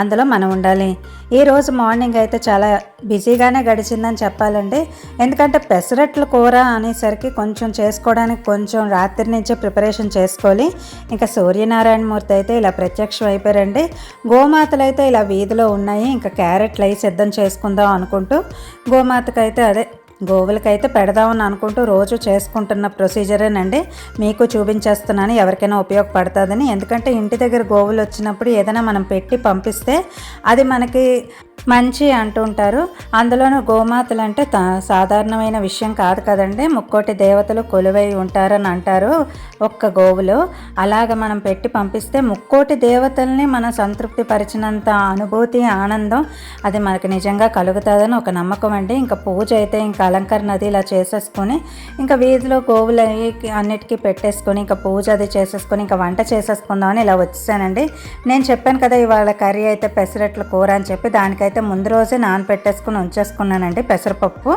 అందులో మనం ఉండాలి. ఈరోజు మార్నింగ్ అయితే చాలా బిజీగానే గడిచిందని చెప్పాలండి. ఎందుకంటే పెసరట్ల కూర అనేసరికి కొంచెం చేసుకోవడానికి కొంచెం రాత్రి నుంచే ప్రిపరేషన్ చేసుకోవాలి. ఇంకా సూర్యనారాయణమూర్తి అయితే ఇలా ప్రత్యక్షం అయిపోయారండి. గోమాతలు అయితే ఇలా వీధిలో ఉన్నాయి. ఇంకా క్యారెట్లు అయి సిద్ధం చేసుకుందాం అనుకుంటూ గోమాతకైతే అదే గోవులకైతే పెడదామని అనుకుంటూ రోజు చేసుకుంటున్న ప్రొసీజరేనండి. మీకు చూపించేస్తున్నాను ఎవరికైనా ఉపయోగపడుతుందని. ఎందుకంటే ఇంటి దగ్గర గోవులు వచ్చినప్పుడు ఏదైనా మనం పెట్టి పంపిస్తే అది మనకి మంచి అంటుంటారు అందులోనూ గోమాతలు అంటే సాధారణమైన విషయం కాదు కదండి. ముక్కోటి దేవతలు కొలువై ఉంటారని అంటారు ఒక్క గోవులో. అలాగ మనం పెట్టి పంపిస్తే ముక్కోటి దేవతల్ని మనం సంతృప్తి పరిచినంత అనుభూతి ఆనందం అది మనకు నిజంగా కలుగుతుందని ఒక నమ్మకం అండి. ఇంకా పూజ అయితే ఇంకా అలంకరణ అది ఇలా చేసేసుకొని ఇంకా వీధిలో గోవులు అన్నిటికీ పెట్టేసుకొని ఇంకా పూజ అది చేసేసుకొని ఇంకా వంట చేసేసుకుందామని ఇలా వచ్చేసానండి నేను చెప్పాను కదా ఇవాళ కర్రీ అయితే పెసరట్ల కూర అని చెప్పి దానికైతే ముందు రోజే నానపెట్టేసుకుని ఉంచేసుకున్నానండి పెసరపప్పు.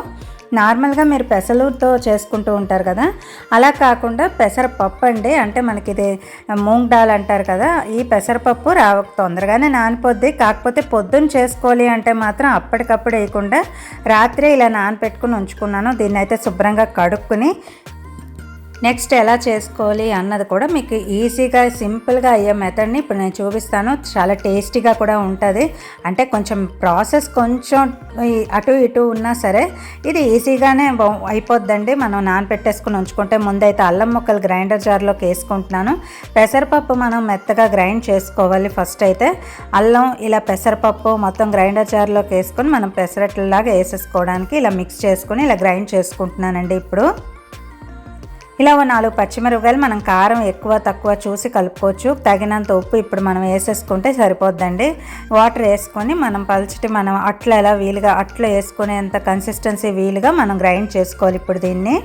నార్మల్గా మీరు పెసలుతో చేసుకుంటూ ఉంటారు కదా అలా కాకుండా పెసరపప్పు అండి అంటే మనకి ఇది మూంగ్ దాల్ అంటారు కదా ఈ పెసరపప్పు రావ తొందరగానే నానిపోద్ది. కాకపోతే పొద్దున్న చేసుకోవాలి అంటే మాత్రం అప్పటికప్పుడు వేయకుండా రాత్రి ఇలా నానపెట్టుకుని ఉంచుకున్నాను. దీన్ని అయితే శుభ్రంగా కడుక్కుని నెక్స్ట్ ఎలా చేసుకోవాలి అన్నది కూడా మీకు ఈజీగా సింపుల్గా అయ్యే మెథడ్ని ఇప్పుడు నేను చూపిస్తాను. చాలా టేస్టీగా కూడా ఉంటుంది. అంటే కొంచెం ప్రాసెస్ కొంచెం అటు ఇటు ఉన్నా సరే ఇది ఈజీగానే అయిపోద్దండి. మనం నానబెట్టేసుకుని ఉంచుకుంటే ముందైతే అల్లం ముక్కలు గ్రైండర్ జార్లోకి వేసుకుంటున్నాను. పెసరపప్పు మనం మెత్తగా గ్రైండ్ చేసుకోవాలి ఫస్ట్ అయితే. అల్లం ఇలా పెసరపప్పు మొత్తం గ్రైండర్ జార్లోకి వేసుకొని మనం పెసరట్లలాగా వేసేసుకోవడానికి ఇలా మిక్స్ చేసుకొని ఇలా గ్రైండ్ చేసుకుంటున్నానండి ఇప్పుడు. ఇలా ఓ నాలుగు పచ్చిమిరపకాయలు మనం కారం ఎక్కువ తక్కువ చూసి కలుపుకోవచ్చు. తగినంత ఉప్పు ఇప్పుడు మనం వేసేసుకుంటే సరిపోద్దండి. వాటర్ వేసుకొని మనం పలచటి మనం అట్లా ఎలా వీలుగా అట్లా వేసుకునేంత కన్సిస్టెన్సీ వీలుగా మనం గ్రైండ్ చేసుకోవాలి ఇప్పుడు దీన్ని.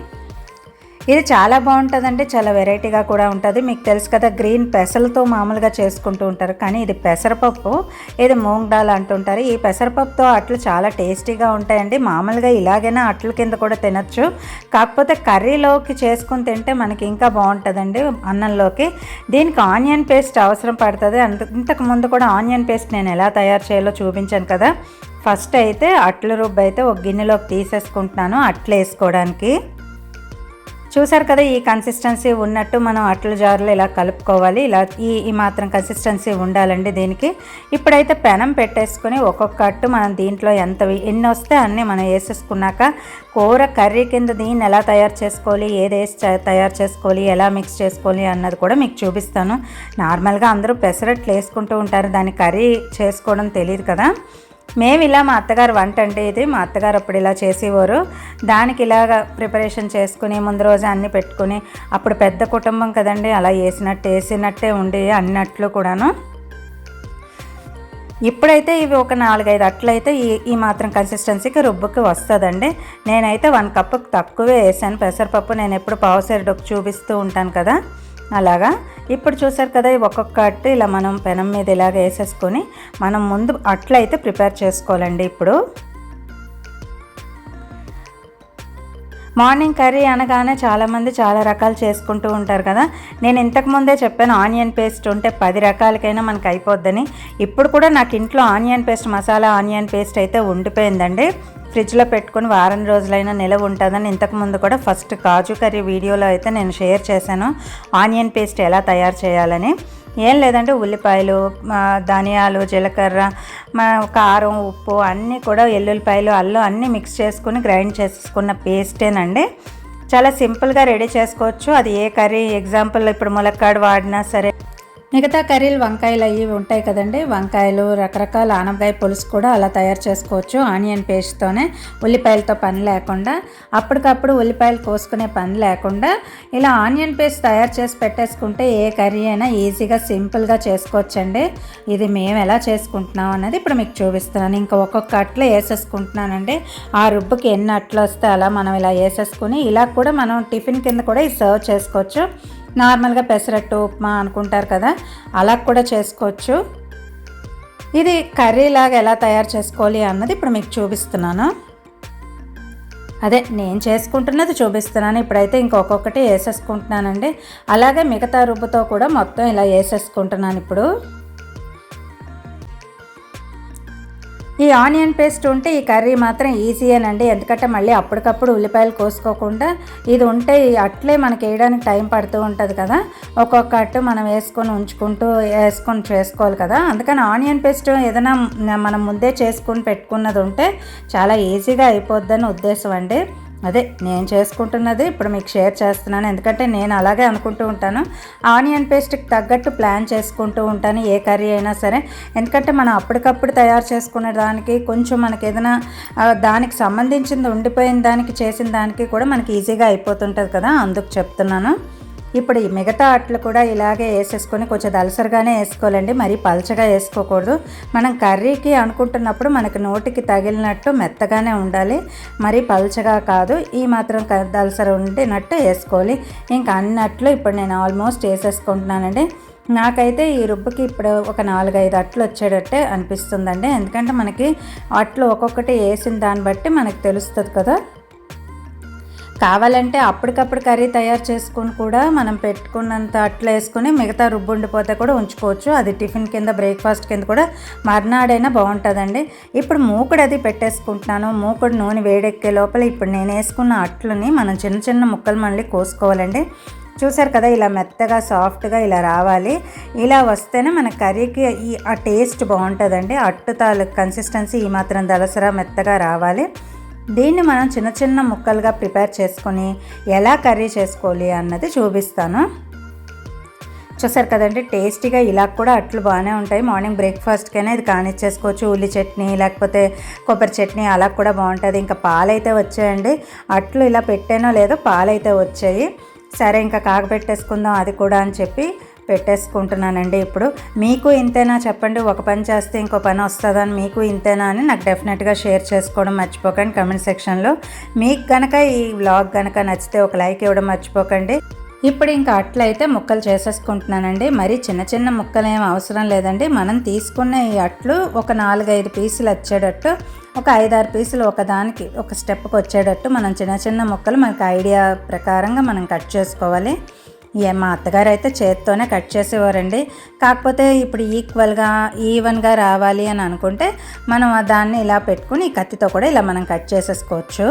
ఇది చాలా బాగుంటుందండి చాలా వెరైటీగా కూడా ఉంటుంది. మీకు తెలుసు కదా గ్రీన్ పెసలతో మామూలుగా చేసుకుంటూ ఉంటారు. కానీ ఇది పెసరపప్పు ఇది మూంగ్ దాల్ అంటుంటారు. ఈ పెసరపప్పుతో అట్లు చాలా టేస్టీగా ఉంటాయండి. మామూలుగా ఇలాగైనా అట్ల కింద కూడా తినచ్చు. కాకపోతే కర్రీలోకి చేసుకుని తింటే మనకి ఇంకా బాగుంటుందండి అన్నంలోకి. దీనికి ఆనియన్ పేస్ట్ అవసరం పడుతుంది. అంత ఇంతకు ముందు కూడా ఆనియన్ పేస్ట్ నేను ఎలా తయారు చేయాలో చూపించాను కదా. ఫస్ట్ అయితే అట్ల రుబ్బు అయితే ఒక గిన్నెలోకి తీసేసుకుంటున్నాను అట్లు వేసుకోవడానికి చూసారు కదా ఈ కన్సిస్టెన్సీ ఉన్నట్టు మనం అట్ల జారులో ఇలా కలుపుకోవాలి. ఇలా ఈ ఈ మాత్రం కన్సిస్టెన్సీ ఉండాలండి దీనికి. ఇప్పుడైతే పెనం పెట్టేసుకొని ఒక్కొక్క అట్టు మనం దీంట్లో ఎంత ఎన్ని వస్తే అన్నీ మనం వేసేసుకున్నాక కూర కర్రీ కింద దీన్ని ఎలా తయారు చేసుకోవాలి ఏది వేసి తయారు చేసుకోవాలి ఎలా మిక్స్ చేసుకోవాలి అన్నది కూడా మీకు చూపిస్తాను. నార్మల్గా అందరూ పెసరట్లు వేసుకుంటూ ఉంటారు. దాన్ని కర్రీ చేసుకోవడం తెలియదు కదా. మేము ఇలా మా అత్తగారు వంట అంటే ఇది మా అత్తగారు అప్పుడు ఇలా చేసేవారు. దానికి ఇలాగ ప్రిపరేషన్ చేసుకుని ముందు రోజు అన్ని పెట్టుకుని అప్పుడు పెద్ద కుటుంబం కదండి అలా వేసినట్టు వేసినట్టే ఉండి అన్నట్లు కూడాను. ఇప్పుడైతే ఇవి ఒక నాలుగైదు అట్లయితే ఈ ఈ మాత్రం కన్సిస్టెన్సీకి రుబ్బుకి వస్తుందండి. నేనైతే వన్ కప్పు తక్కువే వేసాను. పెసరపప్పు నేను ఎప్పుడు పావుసేరుడొక చూపిస్తూ ఉంటాను కదా. అలాగా? ఇప్పుడు చూసారు కదా ఒక్కొక్కటి ఒక్కొక్క అట్టు ఇలా మనం పెనం మీద ఇలాగ వేసేసుకొని మనం ముందు అట్లయితే ప్రిపేర్ చేసుకోవాలండి ఇప్పుడు. మార్నింగ్ కర్రీ అనగానే చాలామంది చాలా రకాలు చేసుకుంటూ ఉంటారు కదా. నేను ఇంతకు ముందే చెప్పాను ఆనియన్ పేస్ట్ ఉంటే పది రకాలకైనా మనకు అయిపోద్దని. ఇప్పుడు కూడా నాకు ఇంట్లో onion paste masala onion paste అయితే ఉండిపోయిందండి. ఫ్రిడ్జ్లో పెట్టుకుని వారం రోజులైనా నిలవ ఉంటుందని ఇంతకు ముందు కూడా ఫస్ట్ కాజు కర్రీ వీడియోలో అయితే నేను షేర్ చేశాను ఆనియన్ పేస్ట్ ఎలా తయారు చేయాలని. ఏం లేదంటే ఉల్లిపాయలు ధనియాలు జీలకర్ర మా కారం ఉప్పు అన్నీ కూడా ఎల్లుల్లిపాయలు అల్లం అన్నీ మిక్స్ చేసుకుని గ్రైండ్ చేసుకున్న పేస్టేనండి చాలా సింపుల్గా రెడీ చేసుకోవచ్చు. అది ఏ కర్రీ ఎగ్జాంపుల్ ఇప్పుడు ములక్కాడు వాడినా సరే మిగతా కర్రీలు వంకాయలు అవి ఉంటాయి కదండి. వంకాయలు రకరకాల ఆనపకాయ పులుసు కూడా అలా తయారు చేసుకోవచ్చు. ఆనియన్ పేస్ట్తోనే ఉల్లిపాయలతో పని లేకుండా అప్పటికప్పుడు ఉల్లిపాయలు కోసుకునే పని లేకుండా ఇలా ఆనియన్ పేస్ట్ తయారు చేసి పెట్టేసుకుంటే ఏ కర్రీ అయినా ఈజీగా సింపుల్గా చేసుకోవచ్చండి. ఇది మేము ఎలా చేసుకుంటున్నాం అనేది ఇప్పుడు మీకు చూపిస్తున్నాను. ఇంకా ఒక్కొక్క అట్లు వేసేసుకుంటున్నానండి. ఆ రుబ్బుకి ఎన్ని అట్లు వస్తే అలా మనం ఇలా వేసేసుకుని ఇలా కూడా మనం టిఫిన్ కింద కూడా ఇది సర్వ్ చేసుకోవచ్చు. నార్మల్గా పెసరట్టు ఉప్మా అనుకుంటారు కదా అలా కూడా చేసుకోవచ్చు. ఇది కర్రీ లాగా ఎలా తయారు చేసుకోవాలి అన్నది ఇప్పుడు మీకు చూపిస్తున్నాను. అదే నేను చేసుకుంటున్నది చూపిస్తున్నాను. ఇప్పుడైతే ఇంకొకటి వేసేసుకుంటున్నానండి. అలాగే మిగతా రుబ్బుతో కూడా మొత్తం ఇలా వేసేసుకుంటున్నాను ఇప్పుడు. ఈ ఆనియన్ పేస్ట్ ఉంటే ఈ కర్రీ మాత్రం ఈజీయేనండి ఎందుకంటే మళ్ళీ అప్పటికప్పుడు ఉల్లిపాయలు కోసుకోకుండా ఇది ఉంటే అట్లే మనకి వేయడానికి టైం పడుతూ ఉంటుంది కదా. ఒక్కొక్క అట్టు మనం వేసుకొని ఉంచుకుంటూ వేసుకొని చేసుకోవాలి కదా. అందుకని ఆనియన్ పేస్ట్ ఏదైనా మనం ముందే చేసుకుని పెట్టుకున్నది ఉంటే చాలా ఈజీగా అయిపోద్దని ఉద్దేశం అండి. అదే నేను చేసుకుంటున్నది ఇప్పుడు మీకు షేర్ చేస్తున్నాను. ఎందుకంటే నేను అలాగే అనుకుంటూ ఉంటాను. ఆనియన్ పేస్ట్కి తగ్గట్టు ప్లాన్ చేసుకుంటూ ఉంటాను ఏ కర్రీ అయినా సరే. ఎందుకంటే మనం అప్పటికప్పుడు తయారు చేసుకునే దానికి కొంచెం మనకి ఏదైనా దానికి సంబంధించింది ఉండిపోయిన దానికి చేసిన దానికి కూడా మనకి ఈజీగా అయిపోతుంటుంది కదా అందుకు చెప్తున్నాను. ఇప్పుడు ఈ మిగతా అట్లు కూడా ఇలాగే వేసేసుకొని కొంచెం దలసరిగానే వేసుకోవాలండి. మరీ పలచగా వేసుకోకూడదు. మనం కర్రీకి అనుకుంటున్నప్పుడు మనకి నోటికి తగిలినట్టు మెత్తగానే ఉండాలి. మరీ పలచగా కాదు. ఈ మాత్రం దలసరి ఉండినట్టు వేసుకోవాలి. ఇంకా అన్నట్లు ఇప్పుడు నేను ఆల్మోస్ట్ వేసేసుకుంటున్నానండి. నాకైతే ఈ రుబ్బుకి ఇప్పుడు ఒక నాలుగైదు అట్లు వచ్చేటట్టే అనిపిస్తుందండి. ఎందుకంటే మనకి అట్లు ఒక్కొక్కటి వేసిన దాన్ని బట్టి మనకు తెలుస్తుంది కదా. కావాలంటే అప్పటికప్పుడు కర్రీ తయారు చేసుకొని కూడా మనం పెట్టుకున్నంత అట్లా వేసుకొని మిగతా రుబ్బు ఉండిపోతే కూడా ఉంచుకోవచ్చు. అది టిఫిన్ కింద బ్రేక్ఫాస్ట్ కింద కూడా మర్నాడైనా బాగుంటుందండి. ఇప్పుడు మూకుడు అది పెట్టేసుకుంటున్నాను. మూకుడు నూనె వేడెక్కే లోపల ఇప్పుడు నేను వేసుకున్న అట్లని మనం చిన్న చిన్న ముక్కలు మళ్ళీ కోసుకోవాలండి. చూసారు కదా ఇలా మెత్తగా సాఫ్ట్గా ఇలా రావాలి. ఇలా వస్తేనే మన కర్రీకి ఈ ఆ టేస్ట్ బాగుంటుందండి. అట్టు తాలూకు కన్సిస్టెన్సీ ఈ మాత్రం దలసరా మెత్తగా రావాలి. దీన్ని మనం చిన్న చిన్న ముక్కలుగా ప్రిపేర్ చేసుకొని ఎలా కర్రీ చేసుకోవాలి అన్నది చూపిస్తాను. చూసారు కదండి టేస్టీగా ఇలా కూడా అట్లు బాగానే ఉంటాయి. మార్నింగ్ బ్రేక్ఫాస్ట్కైనా ఇది కానిచ్చేసుకోవచ్చు. ఉల్లి చట్నీ లేకపోతే కొబ్బరి చట్నీ అలా కూడా బాగుంటుంది. ఇంకా పాలైతే వచ్చాయండి. అట్లు ఇలా పెట్టానో లేదో పాలైతే వచ్చాయి. సరే ఇంకా కాగబెట్టేసుకుందాం అది కూడా అని చెప్పి పెట్టేసుకుంటున్నానండి. ఇప్పుడు మీకు ఇంతేనా చెప్పండి. ఒక పని చేస్తే ఇంకో పని వస్తుందని మీకు ఇంతేనా అని నాకు డెఫినెట్గా షేర్ చేసుకోవడం మర్చిపోకండి కమెంట్ సెక్షన్లో మీకు కనుక ఈ వ్లాగ్ కనుక నచ్చితే ఒక లైక్ ఇవ్వడం మర్చిపోకండి. ఇప్పుడు ఇంకా అట్లయితే ముక్కలు చేసేసుకుంటున్నానండి. మరి చిన్న చిన్న ముక్కలు ఏం అవసరం లేదండి. మనం తీసుకున్న ఈ అట్లు ఒక నాలుగైదు పీసులు వచ్చేటట్టు ఒక ఐదారు పీసులు ఒకదానికి ఒక స్టెప్కి వచ్చేటట్టు మనం చిన్న చిన్న ముక్కలు మనకి ఐడియా ప్రకారంగా మనం కట్ చేసుకోవాలి. మా అత్తగారు అయితే చేత్తోనే కట్ చేసేవారండి. కాకపోతే ఇప్పుడు ఈక్వల్గా ఈవెన్గా రావాలి అని అనుకుంటే మనం దాన్ని ఇలా పెట్టుకుని కత్తితో కూడా ఇలా మనం కట్ చేసేసుకోవచ్చు.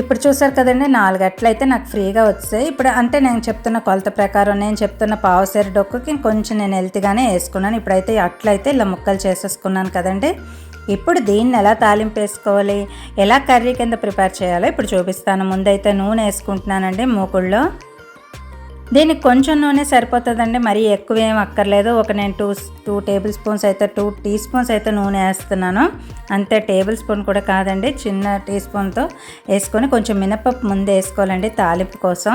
ఇప్పుడు చూసారు కదండి నాలుగు అట్లయితే నాకు ఫ్రీగా వచ్చాయి. ఇప్పుడు అంటే నేను చెప్తున్న కొలత ప్రకారం నేను చెప్తున్న పావుసేరు డొక్కుకి కొంచెం నేను హెల్త్గానే వేసుకున్నాను. ఇప్పుడైతే అట్లయితే ఇలా ముక్కలు చేసేసుకున్నాను కదండి. ఇప్పుడు దీన్ని ఎలా తాలింపు వేసుకోవాలి ఎలా కర్రీ కింద ప్రిపేర్ చేయాలో ఇప్పుడు చూపిస్తాను. ముందైతే నూనె వేసుకుంటున్నానండి మూకుళ్ళో. దీనికి కొంచెం నూనె సరిపోతుందండి మరీ ఎక్కువ ఏం అక్కర్లేదు. ఒక నేను టూ టూ టేబుల్ స్పూన్స్ అయితే టూ టీ స్పూన్స్ అయితే నూనె వేస్తున్నాను. అంతే టేబుల్ స్పూన్ కూడా కాదండి చిన్న టీ స్పూన్తో వేసుకొని కొంచెం మినపప్పు ముందే వేసుకోవాలండి తాలింపు కోసం.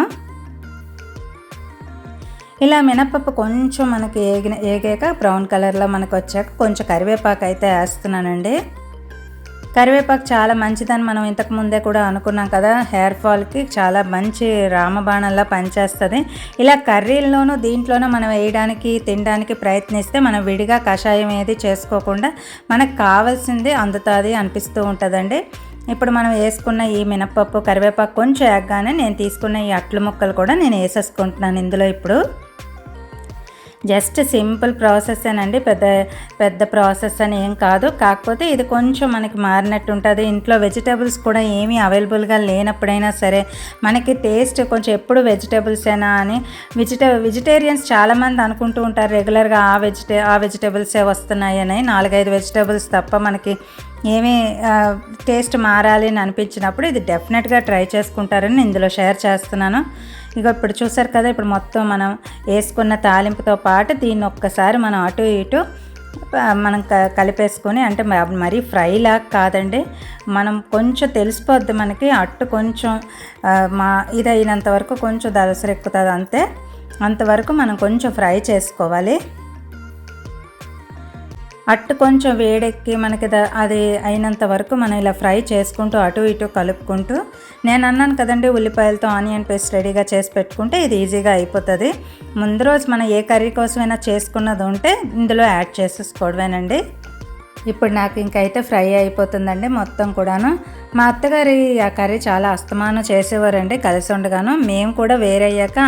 ఇలా మినపప్పు కొంచెం మనకి ఏగిన ఏగాక బ్రౌన్ కలర్లో మనకు వచ్చాక కొంచెం కరివేపాకు అయితే వేస్తున్నానండి. కరివేపాకు చాలా మంచిదని మనం ఇంతకు ముందే కూడా అనుకున్నాం కదా హెయిర్ ఫాల్కి చాలా మంచి రామబాణంలా పనిచేస్తుంది. ఇలా కర్రీల్లోనూ దీంట్లోనూ మనం వేయడానికి తినడానికి ప్రయత్నిస్తే మనం విడిగా కషాయం ఏది చేసుకోకుండా మనకు కావాల్సింది అందుతుంది అనిపిస్తూ ఉంటుందండి. ఇప్పుడు మనం వేసుకున్న ఈ మినపప్పు కరివేపాకు కొంచెం ఎగ్గానే నేను తీసుకున్న ఈ అట్లు ముక్కలు కూడా నేను వేసేసుకుంటున్నాను ఇందులో ఇప్పుడు. జస్ట్ సింపుల్ ప్రాసెస్ అండి పెద్ద పెద్ద ప్రాసెస్ అని ఏం కాదు. కాకపోతే ఇది కొంచెం మనకి మారినట్టు ఉంటుంది. ఇంట్లో వెజిటేబుల్స్ కూడా ఏమీ అవైలబుల్గా లేనప్పుడైనా సరే మనకి టేస్ట్ కొంచెం ఎప్పుడు వెజిటేబుల్స్ అయినా అని వెజిటే వెజిటేరియన్స్ చాలామంది అనుకుంటూ ఉంటారు రెగ్యులర్గా ఆ వెజిటే ఆ వెజిటేబుల్సే వస్తున్నాయని నాలుగైదు వెజిటేబుల్స్ తప్ప మనకి ఏమీ టేస్ట్ మారాలి అని అనిపించినప్పుడు ఇది డెఫినెట్గా ట్రై చేసుకుంటారని ఇందులో షేర్ చేస్తున్నాను. ఇక ఇప్పుడు చూసారు కదా ఇప్పుడు మొత్తం మనం వేసుకున్న తాలింపుతో పాటు దీన్ని ఒక్కసారి మనం అటు ఇటు మనం క కలిపేసుకొని అంటే మరీ ఫ్రైలా కాదండి. మనం కొంచెం తెలిసిపోద్ది మనకి అట్టు కొంచెం మా ఇది అయినంత వరకు కొంచెం దలసరెక్కుతుంది అంతే. అంతవరకు మనం కొంచెం ఫ్రై చేసుకోవాలి. అట్టు కొంచెం వేడెక్కి మనకి ద- అది అయినంత వరకు మనం ఇలా ఫ్రై చేసుకుంటూ అటు ఇటు కలుపుకుంటూ నేను అన్నాను కదండి ఉల్లిపాయలతో ఆనియన్ పేస్ట్ రెడీగా చేసి పెట్టుకుంటే ఇది ఈజీగా అయిపోతుంది. ముందు రోజు మనం ఏ కర్రీ కోసమైనా చేసుకున్నది ఉంటే ఇందులో యాడ్ చేసేసుకోవడమేనండి. ఇప్పుడు నాకు ఇంకైతే ఫ్రై అయిపోతుందండి మొత్తం కూడాను. మా అత్తగారి ఆ కర్రీ చాలా అస్తమానం చేసేవారండి కలిసి ఉండగాను. మేము కూడా వేరే అయ్యాక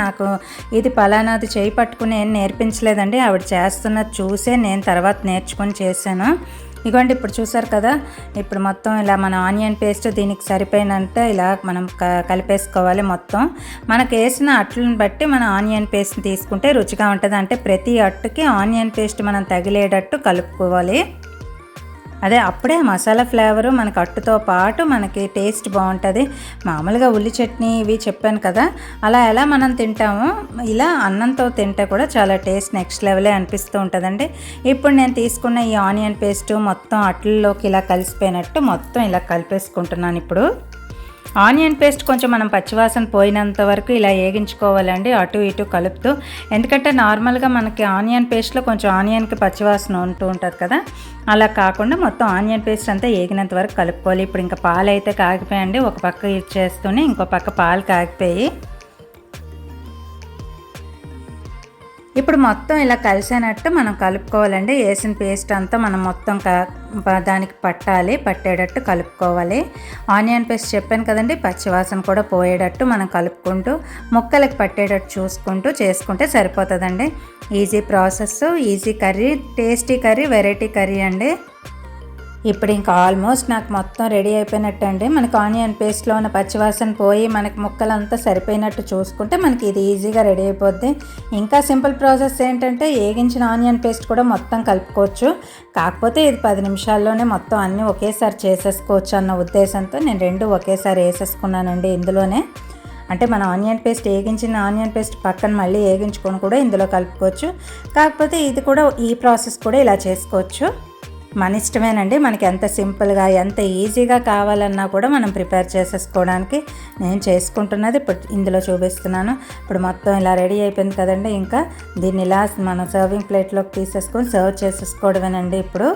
నాకు ఇది పలానాది చేయి పట్టుకుని ఏం నేర్పించలేదండి. ఆవిడ చేస్తున్నది చూసే నేను తర్వాత నేర్చుకొని చేశాను. ఇదిగోండి ఇప్పుడు చూసారు కదా? ఇప్పుడు మొత్తం ఇలా మన ఆనియన్ పేస్ట్ దీనికి సరిపోయినంత ఇలా మనం క- కలిపేసుకోవాలి మొత్తం. మనకు వేసిన అట్లను బట్టి మన ఆనియన్ పేస్ట్ తీసుకుంటే రుచిగా ఉంటుంది అంటే ప్రతి అట్టుకి ఆనియన్ పేస్ట్ మనం తగిలేటట్టు కలుపుకోవాలి. అదే అప్పుడే మసాలా ఫ్లేవరు మనకు అట్టుతో పాటు మనకి టేస్ట్ బాగుంటుంది. మామూలుగా ఉల్లి చట్నీ ఇవి చెప్పాను కదా అలా ఎలా మనం తింటామో ఇలా అన్నంతో తింటే కూడా చాలా టేస్ట్ నెక్స్ట్ లెవెలే అనిపిస్తూ ఉంటుందండి. ఇప్పుడు నేను తీసుకున్న ఈ ఆనియన్ పేస్ట్ మొత్తం అట్లలోకి ఇలా కలిసిపోయినట్టు మొత్తం ఇలా కలిపేసుకుంటున్నాను ఇప్పుడు. ఆనియన్ పేస్ట్ కొంచెం మనం పచ్చివాసన పోయినంత వరకు ఇలా వేగించుకోవాలండి అటు ఇటు కలుపుతూ. ఎందుకంటే నార్మల్గా మనకి ఆనియన్ పేస్ట్లో కొంచెం ఆనియన్కి పచ్చివాసన ఉంటూ ఉంటుంది కదా. అలా కాకుండా మొత్తం ఆనియన్ పేస్ట్ అంతా వేగినంత వరకు కలుపుకోవాలి. ఇప్పుడు ఇంకా పాలు అయితే కాగిపోయండి ఒక పక్క ఇచ్చేస్తూనే ఇంకో పక్క పాలు కాగిపోయి ఇప్పుడు మొత్తం ఇలా కలిసేనట్టు మనం కలుపుకోవాలండి. వేసిన పేస్ట్ అంతా మనం మొత్తం క- దానికి పట్టాలి. పట్టేటట్టు కలుపుకోవాలి. ఆనియన్ పేస్ట్ చెప్పాను కదండి పచ్చివాసన కూడా పోయేటట్టు మనం కలుపుకుంటూ ముక్కలకు పట్టేటట్టు చూసుకుంటూ చేసుకుంటే సరిపోతుందండి. Easy process easy curry tasty curry variety curry అండి. ఇప్పుడు ఇంకా ఆల్మోస్ట్ నాకు మొత్తం రెడీ అయిపోయినట్టు అండి మనకి ఆనియన్ పేస్ట్లో ఉన్న పచ్చివాసన పోయి మనకి ముక్కలంతా సరిపోయినట్టు చూసుకుంటే మనకి ఇది ఈజీగా రెడీ అయిపోద్ది. ఇంకా సింపుల్ ప్రాసెస్ ఏంటంటే ఏగించిన ఆనియన్ పేస్ట్ కూడా మొత్తం కలుపుకోవచ్చు. కాకపోతే ఇది పది నిమిషాల్లోనే మొత్తం అన్నీ ఒకేసారి చేసేసుకోవచ్చు అన్న ఉద్దేశంతో నేను రెండు ఒకేసారి వేసేసుకున్నానండి ఇందులోనే. అంటే మనం ఆనియన్ పేస్ట్ వేగించిన ఆనియన్ పేస్ట్ పక్కన మళ్ళీ వేగించుకొని కూడా ఇందులో కలుపుకోవచ్చు. కాకపోతే ఇది కూడా ఈ ప్రాసెస్ కూడా ఇలా చేసుకోవచ్చు. మన ఇష్టమేనండి. మనకి ఎంత సింపుల్గా ఎంత ఈజీగా కావాలన్నా కూడా మనం ప్రిపేర్ చేసేసుకోవడానికి నేను చేసుకుంటున్నది ఇప్పుడు ఇందులో చూపిస్తున్నాను. ఇప్పుడు మొత్తం ఇలా రెడీ అయిపోయింది కదండి. ఇంకా దీన్ని ఇలా మనం సర్వింగ్ ప్లేట్లోకి తీసేసుకొని సర్వ్ చేసేసుకోవడమేనండి ఇప్పుడు.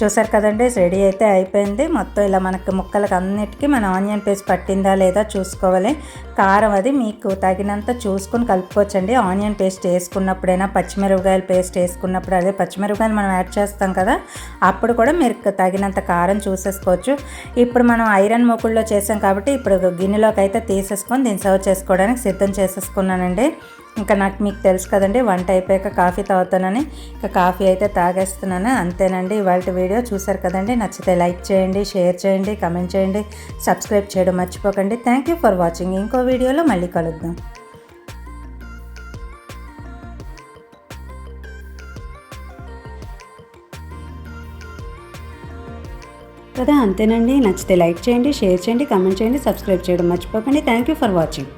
చూసారు కదండి రెడీ అయితే అయిపోయింది. మొత్తం ఇలా మనకి ముక్కలకు అన్నిటికీ మన ఆనియన్ పేస్ట్ పట్టిందా లేదా చూసుకోవాలి. కారం అది మీకు తగినంత చూసుకొని కలుపుకోవచ్చండి. ఆనియన్ పేస్ట్ వేసుకున్నప్పుడైనా పచ్చిమిరపకాయల పేస్ట్ వేసుకున్నప్పుడు అదే పచ్చిమిరపకాయలు మనం యాడ్ చేస్తాం కదా అప్పుడు కూడా మీరు తగినంత కారం చూసేసుకోవచ్చు. ఇప్పుడు మనం ఐరన్ మొక్కుల్లో చేసాం కాబట్టి ఇప్పుడు గిన్నెలోకి అయితే తీసేసుకొని దీన్ని సర్వ్ చేసుకోవడానికి సిద్ధం చేసేసుకున్నానండి. ఇంకా నాకు మీకు తెలుసు కదండి వంట అయిపోయాక కాఫీ తాగుతానని. ఇంకా కాఫీ అయితే తాగేస్తున్నాను. అంతేనండి ఇవాళ వీడియో చూసారు కదండి నచ్చితే లైక్ చేయండి షేర్ చేయండి కమెంట్ చేయండి సబ్స్క్రైబ్ చేయడం మర్చిపోకండి. థ్యాంక్ యూ ఫర్ వాచింగ్ ఇంకో వీడియోలో మళ్ళీ కలుద్దాం. కదా అంతేనండి నచ్చితే లైక్ చేయండి షేర్ చేయండి కమెంట్ చేయండి సబ్స్క్రైబ్ చేయడం మర్చిపోకండి. Thank you for watching